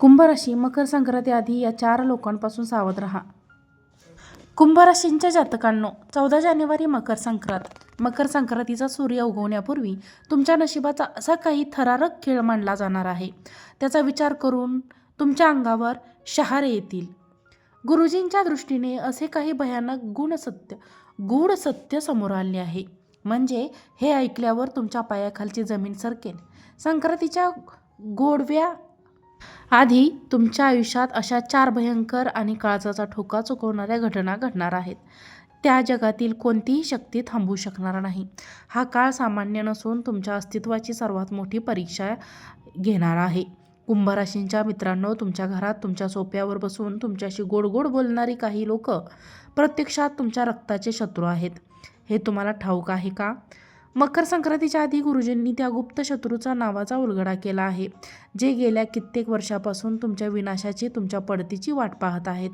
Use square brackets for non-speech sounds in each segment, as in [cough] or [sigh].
कुंभराशी मकर संक्रांती आधी या चार लोकांपासून सावध राहा. कुंभराशींच्या जातकांनो चौदा जानेवारी मकर संक्रांत. मकर संक्रांतीचा सूर्य उगवण्यापूर्वी तुमच्या नशिबाचा असा काही थरारक खेळ मांडला जाणार आहे. त्याचा विचार करून तुमच्या अंगावर शहारे येतील. गुरुजींच्या दृष्टीने असे काही भयानक गुण सत्य गूढ सत्य समोर आले आहे. म्हणजे हे ऐकल्यावर तुमच्या पायाखालची जमीन सरकेल. संक्रांतीच्या गोडव्या आधी तुमच्या आयुष्यात अशा चार भयंकर आणि काळजाचा ठोका चुकवणाऱ्या घटना घडणार आहेत. त्या जगातील कोणतीही शक्ती थांबवू शकणार नाही. हा काळ सामान्य नसून तुमच्या अस्तित्वाची सर्वात मोठी परीक्षा घेणार आहे. कुंभराशींच्या मित्रांनो तुमच्या घरात तुमच्या सोप्यावर बसून तुमच्याशी गोड गोड बोलणारी काही लोक प्रत्यक्षात तुमच्या रक्ताचे शत्रू आहेत. हे तुम्हाला ठाऊक आहे का? मकर संक्रांतीच्या आधी गुरुजींनी त्या गुप्त शत्रूचा नावाचा उलगडा केला आहे जे गेल्या कित्येक वर्षापासून तुमच्या विनाशाची तुमच्या पडतीची वाट पाहत आहेत.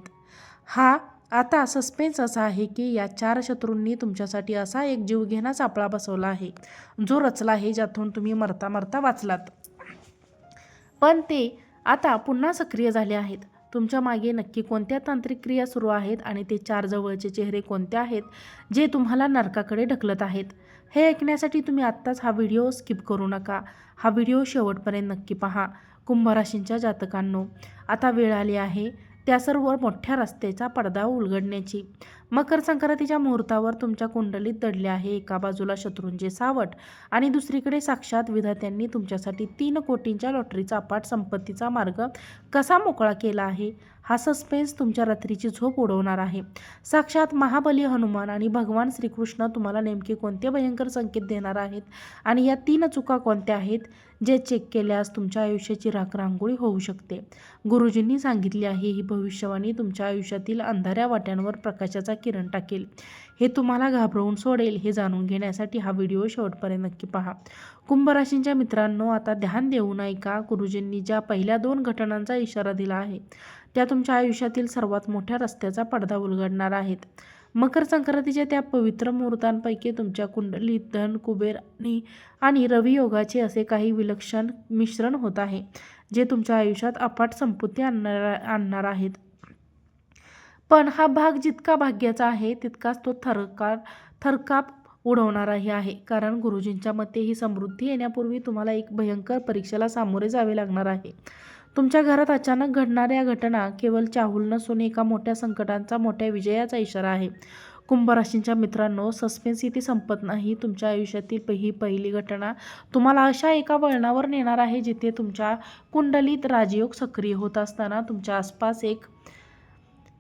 हा आता सस्पेन्स असा आहे की या चार शत्रूंनी तुमच्यासाठी असा एक जीवघेणा सापळा बसवला आहे जो रचला आहे ज्यातून तुम्ही मरता मरता वाचलात. पण ते आता पुन्हा सक्रिय झाले आहेत. तुमच्या मागे नक्की कोणत्या तांत्रिक क्रिया सुरू आहेत आणि ते चार जवळचे चेहरे कोणते आहेत जे तुम्हाला नरकाकडे ढकलत आहेत? हे ऐकण्यासाठी तुम्ही आत्ताच हा व्हिडिओ स्किप करू नका. हा व्हिडिओ शेवटपर्यंत नक्की पहा. कुंभराशींच्या जातकांनो आता वेळ आली आहे त्या सर्व मोठ्या रस्त्याचा पडदा उलगडण्याची. मकर संक्रांतीच्या मुहूर्तावर तुमच्या कुंडलीत दडले आहे एका बाजूला शत्रूंचे सावट आणि दुसरीकडे साक्षात विधात्यांनी तुमच्यासाठी तीन कोटींच्या लॉटरीचा अपाट संपत्तीचा मार्ग कसा मोकळा केला आहे? हा सस्पेन्स तुमच्या रात्रीची झोप उडवणार आहे. साक्षात महाबली हनुमान आणि भगवान श्रीकृष्ण तुम्हाला नेमके कोणते भयंकर संकेत देणार आहेत? आणि या तीन चुका कोणत्या आहेत जे चेक केल्यास तुमच्या आयुष्याची राखरांगोळी होऊ शकते. गुरुजींनी सांगितले आहे ही भविष्यवाणी तुमच्या आयुष्यातील अंधाऱ्या वाट्यांवर प्रकाशाचा किरण टाकेल. हे तुम्हाला घाबरवून सोडेल हे जाणून घेण्यासाठी हा व्हिडिओ शेवटपर्यंत नक्की पहा. कुंभराशींच्या मित्रांनो आता ध्यान देऊ ऐका का गुरुजींनी ज्या पहिल्या दोन घटनांचा इशारा दिला आहे त्या तुमच्या आयुष्यातील सर्वात मोठ्या रस्त्याचा पडदा उलगडणार आहेत. मकर संक्रांतीच्या त्या पवित्र मुहूर्तांपैकी तुमच्या कुंडलीत धन कुबेर आणि आणि रवियोगाचे असे काही विलक्षण मिश्रण होत आहे जे तुमच्या आयुष्यात अफाट संपत्ती आणणार आणणार आहेत. पण हा भाग जितका भाग्याचा आहे तितकाच तो थरकार थरकाप उडवणाराही आहे. कारण गुरुजींच्या मते ही समृद्धी येण्यापूर्वी तुम्हाला एक भयंकर परीक्षेला सामोरे जावे लागणार आहे. तुमच्या घरात अचानक घडणाऱ्या घटना केवळ चाहूल नसून एका मोठ्या संकटांचा मोठ्या विजयाचा इशारा आहे. कुंभराशींच्या मित्रांनो सस्पेन्स इथे संपत नाही. तुमच्या आयुष्यातील ही पहिली घटना तुम्हाला अशा एका वळणावर नेणार आहे जिथे तुमच्या कुंडलीत राजयोग सक्रिय होत असताना तुमच्या आसपास एक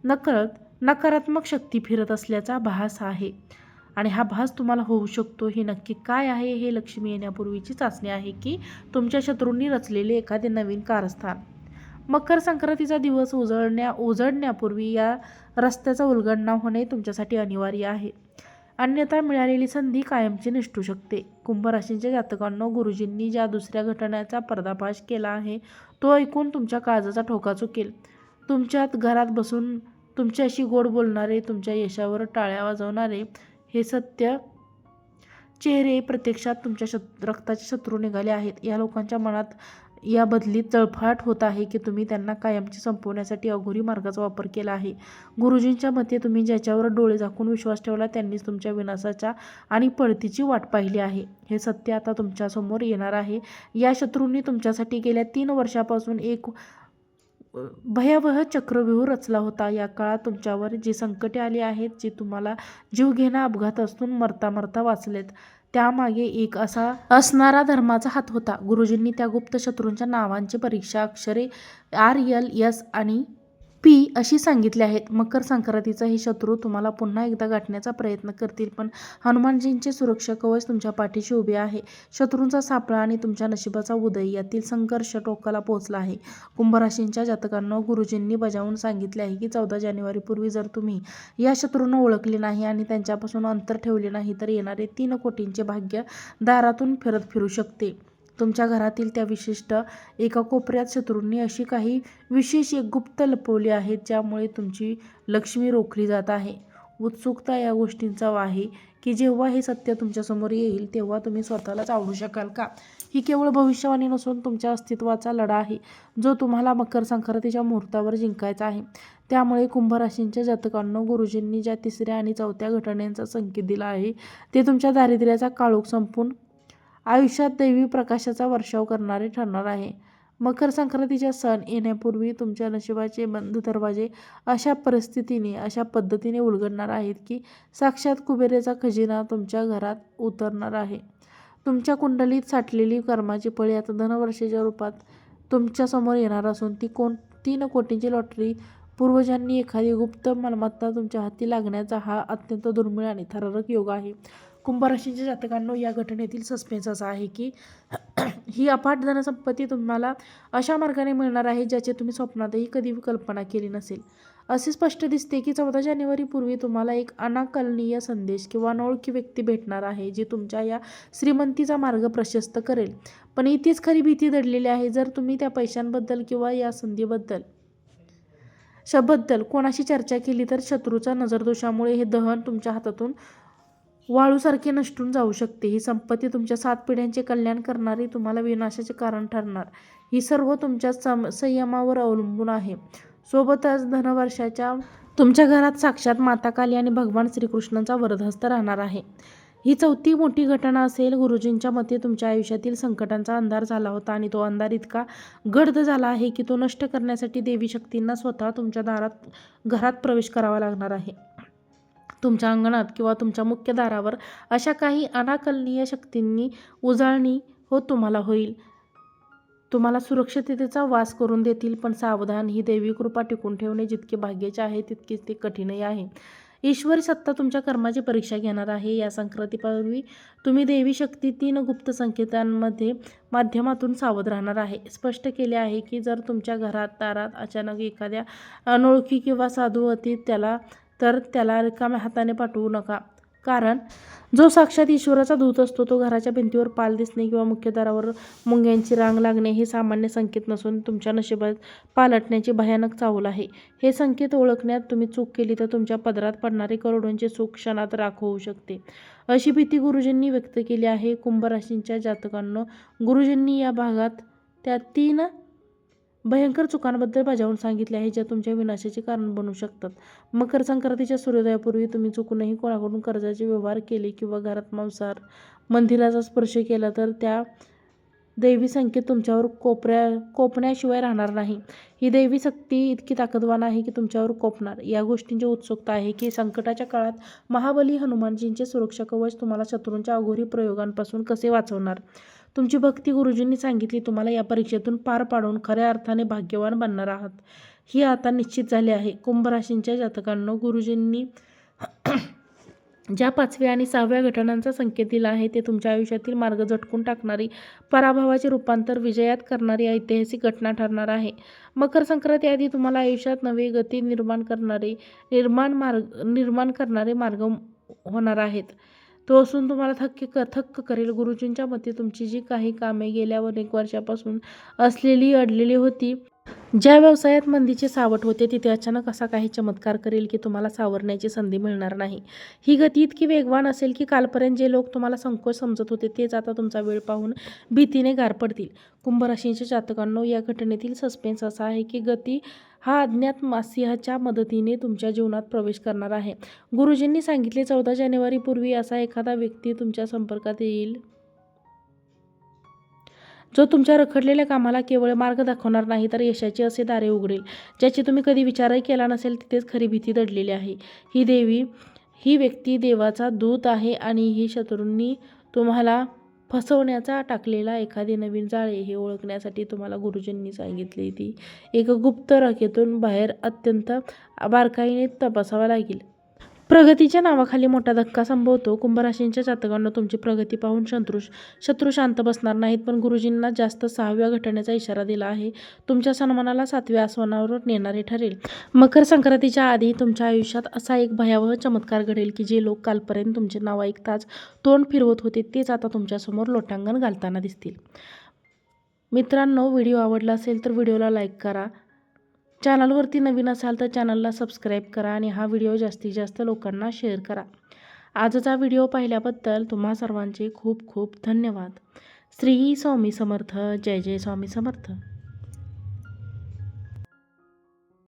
नकळत नकारात्मक शक्ती फिरत असल्याचा भास आहे. आणि हा भास तुम्हाला होऊ शकतो. हे नक्की काय आहे? हे लक्ष्मी येण्यापूर्वीची चाचणी आहे की तुमच्या शत्रूंनी रचलेले एखादे नवीन कारस्थान. मकर संक्रांतीचा दिवस उजळण्या उजळण्यापूर्वी या रस्त्याचा उलगडणा होणे तुमच्यासाठी अनिवार्य आहे. अन्यथा मिळालेली संधी कायमची निष्ठू शकते. कुंभराशींच्या जातकांनो गुरुजींनी ज्या दुसऱ्या घटनेचा पर्दाफाश केला आहे तो ऐकून तुमच्या काळजाचा ठोका चुकेल. तुमच्यात घरात बसून तुमच्याशी गोड बोलणारे तुमच्या यशावर टाळ्या वाजवणारे हे सत्य चेहरे प्रत्यक्षात तुमच्या शत रक्ताचे शत्रू निघाले आहेत. या लोकांच्या मनात या बदलीत तळफाट होत आहे की तुम्ही त्यांना कायमची संपवण्यासाठी अघोरी मार्गाचा वापर केला आहे. गुरुजींच्या मते तुम्ही ज्याच्यावर डोळे झाकून विश्वास ठेवला त्यांनीच तुमच्या विनाशाच्या आणि पळतीची वाट पाहिली आहे. हे सत्य आता तुमच्यासमोर येणार आहे. या शत्रूंनी तुमच्यासाठी गेल्या तीन वर्षापासून एक भयावह चक्रव्यूह रचला होता. या काळात तुमच्यावर जी संकटे आली आहेत जी तुम्हाला जीवघेणा अपघात असून मरता मरता वाचलेत त्यामागे एक असा असणारा धर्माचा हात होता. गुरुजींनी त्या गुप्त शत्रूंच्या नावांची परीक्षा अक्षरे आर यल एस आणि पी अशी सांगितली आहेत. मकर संक्रांतीचा हे शत्रू तुम्हाला पुन्हा एकदा गाठण्याचा प्रयत्न करतील पण हनुमानजींचे सुरक्षा कवच तुमच्या पाठीशी उभे आहे. शत्रूंचा सापळा आणि तुमच्या नशिबाचा उदय यातील संघर्ष टोकाला पोहोचला आहे. कुंभराशींच्या जातकांना गुरुजींनी बजावून सांगितले आहे की चौदा जानेवारीपूर्वी जर तुम्ही या शत्रूंना ओळखले नाही आणि त्यांच्यापासून अंतर ठेवले नाही तर येणारे तीन कोटींचे भाग्य दारातून फिरत फिरू शकते. तुमच्या घरातील त्या विशिष्ट एका कोपऱ्यात शत्रूंनी अशी काही विशेष एक गुप्त लपवली आहेत ज्यामुळे तुमची लक्ष्मी रोखली जात आहे. उत्सुकता या गोष्टींचा आहे की जेव्हा हे सत्य तुमच्यासमोर येईल तेव्हा तुम्ही स्वतःलाच आवडू शकाल का? ही केवळ भविष्यवाणी नसून तुमच्या अस्तित्वाचा लढा आहे जो तुम्हाला मकर संक्रांतीच्या मुहूर्तावर जिंकायचा आहे. त्यामुळे कुंभराशींच्या जातकांना गुरुजींनी ज्या तिसऱ्या आणि चौथ्या घटनेचा संकेत दिला आहे ते तुमच्या दारिद्र्याचा काळोख संपून आयुष्यात दैवी प्रकाशाचा वर्षाव करणारे ठरणार आहे. मकर संक्रांतीचा सण येण्यापूर्वी तुमच्या नशिबाचे बंद दरवाजे अशा परिस्थितीने अशा पद्धतीने उलगडणार आहेत की साक्षात कुबेरेचा खजिना तुमच्या घरात उतरणार आहे. तुमच्या कुंडलीत साठलेली कर्माची फळे आता धनवर्षाच्या रूपात तुमच्यासमोर येणार असून ती कोण तीन कोटींची लॉटरी. पूर्वजांनी एखादी गुप्त मालमत्ता तुमच्या हाती लागण्याचा हा अत्यंत दुर्मिळ आणि थरारक योग आहे. कुंभराशींच्या जातकांनो या घटनेतील सस्पेन्स असा आहे की [clears throat] ही अफाट धनसंपत्ती तुम्हाला अशा मार्गाने मिळणार आहे ज्याची तुम्ही स्वप्नातही कधी कल्पना केली नसेल. असे स्पष्ट दिसते की चौदा जानेवारीपूर्वी तुम्हाला एक अनाकलनीय संदेश किंवा अनोळखी व्यक्ती भेटणार आहे जी तुमच्या या श्रीमंतीचा मार्ग प्रशस्त करेल. पण इथेच खरी भीती दडलेली आहे जर तुम्ही त्या पैशांबद्दल किंवा या संधीबद्दल शबद्दल कोणाशी चर्चा केली तर शत्रूच्या नजरदोषामुळे हे दहन तुमच्या हातातून वाळूसारखे नष्टून जाऊ शकते. ही संपत्ती तुमच्या सात पिढ्यांचे कल्याण करणारी तुम्हाला विनाशाचे कारण ठरणार. ही सर्व तुमच्या सम संयमावर अवलंबून आहे. सोबतच धनवर्षाच्या तुमच्या घरात साक्षात माता काली आणि भगवान श्रीकृष्णांचा वरदहस्त राहणार आहे. ही चौथी मोठी घटना असेल गुरुजींच्या मते तुमच्या आयुष्यातील संकटांचा अंधार झाला होता आणि तो अंधार इतका गर्द झाला आहे की तो नष्ट करण्यासाठी देवी शक्तींना स्वतः तुमच्या दारात घरात प्रवेश करावा लागणार आहे. तुमच्या अंगणात किंवा तुमच्या मुख्य दारावर अशा काही अनाकलनीय शक्तींनी उजाळणी हो तुम्हाला होईल. तुम्हाला सुरक्षिततेचा वास करून देतील पण सावधान ही देवी कृपा टिकून ठेवणे जितके भाग्याचे आहे तितकेच ते कठीणही आहे. ईश्वरी सत्ता तुमच्या कर्माची परीक्षा घेणार आहे. या संक्रांतीपूर्वी तुम्ही देवी शक्ती तीन गुप्त संकेतांमध्ये माध्यमातून सावध राहणार आहे. स्पष्ट केले आहे की जर तुमच्या घरात दारात अचानक एखाद्या अनोळखी किंवा साधू अतीत त्याला तर त्याला रिकाम्या हाताने पाठवू नका. कारण जो साक्षात ईश्वराचा दूत असतो तो घराच्या भिंतीवर पाल दिसणे किंवा मुख्य दारावर मुंग्यांची रांग लागणे हे सामान्य संकेत नसून तुमच्या नशिबात पालटण्याची भयानक चाहूल आहे. हे संकेत ओळखण्यात तुम्ही चूक केली तर तुमच्या पदरात पडणारे करोडोंचे सुख क्षणात राख होऊ शकते. अशी भीती गुरुजींनी व्यक्त केली आहे. कुंभराशींच्या जातकांना गुरुजींनी या भागात त्या तीन भयंकर चुकांबद्दल बजावून सांगितले आहे ज्या तुमच्या विनाशाचे कारण बनू शकतात. मकर संक्रांतीच्या सूर्योदयापूर्वी तुम्ही चुकूनही कोणाकडून कर्जाचे व्यवहार केले किंवा घरात मांसार मंदिराचा स्पर्श केला तर त्या दैवी संकेत तुमच्यावर कोपऱ्या कोपण्याशिवाय राहणार नाही. ही दैवी शक्ती इतकी ताकदवान आहे की तुमच्यावर कोपणार. या गोष्टींची उत्सुकता आहे की संकटाच्या काळात महाबली हनुमानजींचे सुरक्षा कवच तुम्हाला शत्रूंच्या अघोरी प्रयोगांपासून कसे वाचवणार? तुमची भक्ती गुरुजींनी सांगितली तुम्हाला या परीक्षेतून पार पाडून खऱ्या अर्थाने भाग्यवान बनणार आहात. ही आता निश्चित झाली आहे. कुंभराशींच्या जातकांनो जातकांना गुरुजींनी ज्या पाचव्या आणि सहाव्या घटनांचा संकेत दिला आहे ते तुमच्या आयुष्यातील मार्ग झटकून टाकणारी पराभवाचे रूपांतर विजयात करणारी ऐतिहासिक घटना ठरणार आहे. मकर संक्रांत आधी तुम्हाला आयुष्यात नवी गती निर्माण करणारे निर्माण मार्ग निर्माण करणारे मार्ग होणार आहेत. तो असून तुम्हाला थक्क क थक्क करेल. गुरुजींच्या मते तुमची जी काही कामे गेल्या अनेक वर्षापासून असलेली अडलेली होती ज्या व्यवसायात मंदीचे सावट होते तिथे अचानक असा काही चमत्कार करेल की तुम्हाला सावरण्याची संधी मिळणार नाही. ही गती इतकी वेगवान असेल की कालपर्यंत जे लोक तुम्हाला संकोच समजत होते तेच आता तुमचा वेळ पाहून भीतीने गार पडतील. कुंभ जातकांनो या घटनेतील सस्पेन्स असा आहे की गती हा अज्ञात मासिहाच्या मदतीने तुमच्या जीवनात प्रवेश करणार आहे. गुरुजींनी सांगितले चौदा जानेवारीपूर्वी असा एखादा व्यक्ती तुमच्या संपर्कात येईल जो तुमच्या रखडलेल्या कामाला केवळ मार्ग दाखवणार नाही तर यशाचे असे दारे उघडेल. ज्याची तुम्ही कधी विचारही केला नसेल तिथेच खरी भीती दडलेली आहे. ही देवी ही व्यक्ती देवाचा दूत आहे आणि ही शत्रूंनी तुम्हाला फसवण्याचा टाकलेला एखादे नवीन जाळे हे ओळखण्यासाठी तुम्हाला गुरुजींनी सांगितली ती एक गुप्त राखेतून बाहेर अत्यंत बारकाईने तपासावा लागेल. प्रगतीच्या नावाखाली मोठा धक्का संभवतो. कुंभराशींच्या जातकांना तुमची प्रगती पाहून शत्रू शत्रू शांत बसणार नाहीत पण गुरुजींना जास्त सहाव्या घटनेचा इशारा दिला आहे. तुमच्या सन्मानाला सातव्या आसमानावर नेणारे ठरेल. मकर संक्रांतीच्या आधी तुमच्या आयुष्यात असा एक भयावह चमत्कार घडेल की जे लोक कालपर्यंत तुमचे नाव ऐकताच तोंड फिरवत होते तेच आता तुमच्यासमोर लोटांगण घालताना दिसतील. मित्रांनो व्हिडिओ आवडला असेल तर व्हिडिओला लाईक करा. चॅनलवरती नवीन असाल तर चॅनलला सबस्क्राईब करा आणि हा व्हिडिओ जास्तीत जास्त लोकांना शेअर करा. आजचा व्हिडिओ पाहिल्याबद्दल तुम्हा सर्वांचे खूप खूप धन्यवाद. श्री स्वामी समर्थ. जय जय स्वामी समर्थ.